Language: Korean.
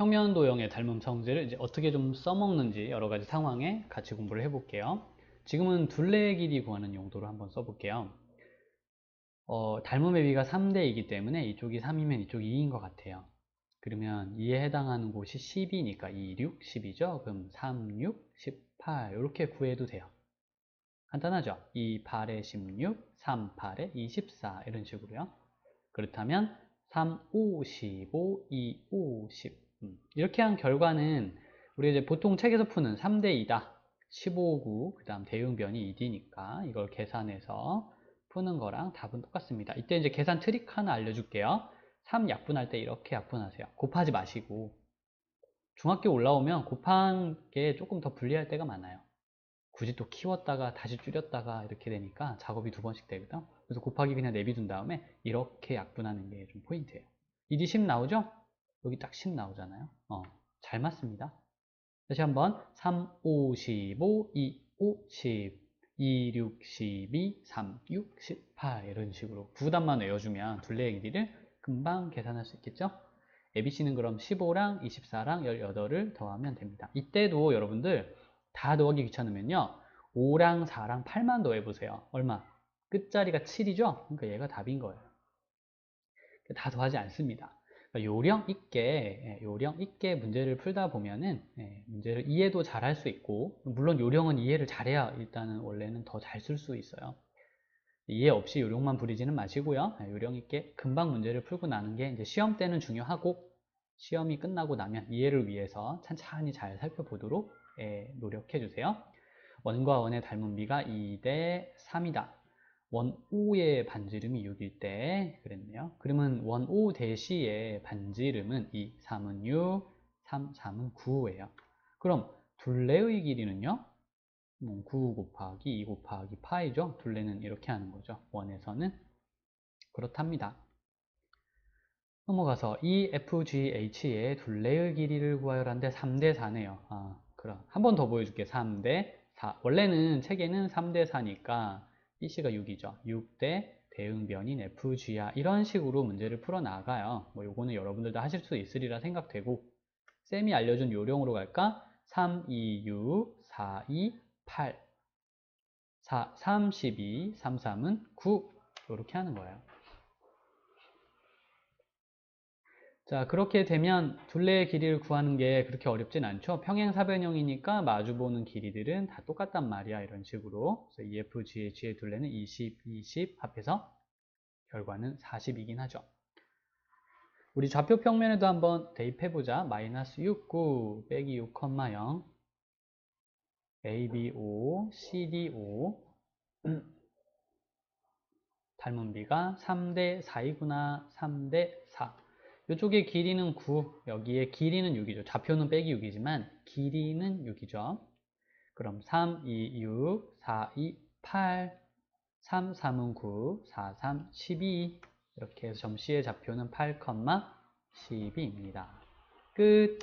평면 도형의 닮음 성질을 이제 어떻게 좀 써먹는지 여러 가지 상황에 같이 공부를 해볼게요. 지금은 둘레의 길이 구하는 용도로 한번 써볼게요. 어, 닮음의 비가 3대이기 때문에 이쪽이 3이면 이쪽이 2인 것 같아요. 그러면 2에 해당하는 곳이 10이니까 2, 6, 10이죠. 그럼 3, 6, 18 이렇게 구해도 돼요. 간단하죠? 2, 8에 16, 3, 8에 24 이런 식으로요. 그렇다면 3, 5, 15, 2, 5, 10 음, 이렇게 한 결과는 우리 이제 보통 책에서 푸는 3대 2다 15, 9, 그 다음 대응변이 2D니까 이걸 계산해서 푸는 거랑 답은 똑같습니다. 이때 이제 계산 트릭 하나 알려줄게요. 3 약분할 때 이렇게 약분하세요. 곱하지 마시고 중학교 올라오면 곱한 게 조금 더 불리할 때가 많아요. 굳이 또 키웠다가 다시 줄였다가 이렇게 되니까 작업이 두 번씩 되거든. 그래서 곱하기 그냥 내비둔 다음에 이렇게 약분하는 게 좀 포인트예요. 2D 10 나오죠? 여기 딱 10 나오잖아요. 어, 잘 맞습니다. 다시 한번 3, 5, 15, 2, 5, 10 2, 6, 12, 3, 6, 18 이런 식으로 구단만 외워주면 둘레의 길이를 금방 계산할 수 있겠죠? ABC는 그럼 15랑 24랑 18을 더하면 됩니다. 이때도 여러분들 다 더하기 귀찮으면요 5랑 4랑 8만 더해보세요. 얼마? 끝자리가 7이죠? 그러니까 얘가 답인 거예요. 다 더하지 않습니다. 그러니까 요령 있게 예, 요령 있게 문제를 풀다 보면은 예, 문제를 이해도 잘 할 수 있고 물론 요령은 이해를 잘해야 일단은 원래는 더 잘 쓸 수 있어요. 이해 없이 요령만 부리지는 마시고요. 예, 요령 있게 금방 문제를 풀고 나는 게 이제 시험 때는 중요하고 시험이 끝나고 나면 이해를 위해서 찬찬히 잘 살펴보도록 노력해 주세요. 원과 원의 닮은 비가 2대 3이다. 원 5의 반지름이 6일 때 그랬네요. 그러면 원5 대시의 반지름은 2, 3은 6, 3, 3은 9예요. 그럼 둘레의 길이는요? 9뭐 곱하기 2 곱하기 파이죠. 둘레는 이렇게 하는 거죠. 원에서는 그렇답니다. 넘어가서 EFGH의 둘레의 길이를 구하여라는데 3대 4네요. 아, 그럼 한 번 더 보여줄게. 3대 4. 원래는 책에는 3대 4니까 BC가 6이죠. 6대 대응변인 FG야. 이런 식으로 문제를 풀어나가요. 뭐 요거는 여러분들도 하실 수 있으리라 생각되고 쌤이 알려준 요령으로 갈까? 3, 2, 6, 4, 2, 8 4, 3, 12, 3, 3은 9 이렇게 하는 거예요. 자 그렇게 되면 둘레의 길이를 구하는 게 그렇게 어렵진 않죠. 평행사변형이니까 마주보는 길이들은 다 똑같단 말이야 이런 식으로. 그래서 EF, GH의 둘레는 20, 20 합해서 결과는 40이긴 하죠. 우리 좌표 평면에도 한번 대입해보자. 마이너스 6, 9 빼기 6, 0 ABO, CDO 닮은 비가 3대 4이구나. 3대 4 이쪽에 길이는 9, 여기에 길이는 6이죠. 좌표는 빼기 6이지만 길이는 6이죠. 그럼 3, 2, 6, 4, 2, 8, 3, 3은 9, 4, 3, 12 이렇게 해서 점 C의 좌표는 8, 12입니다. 끝!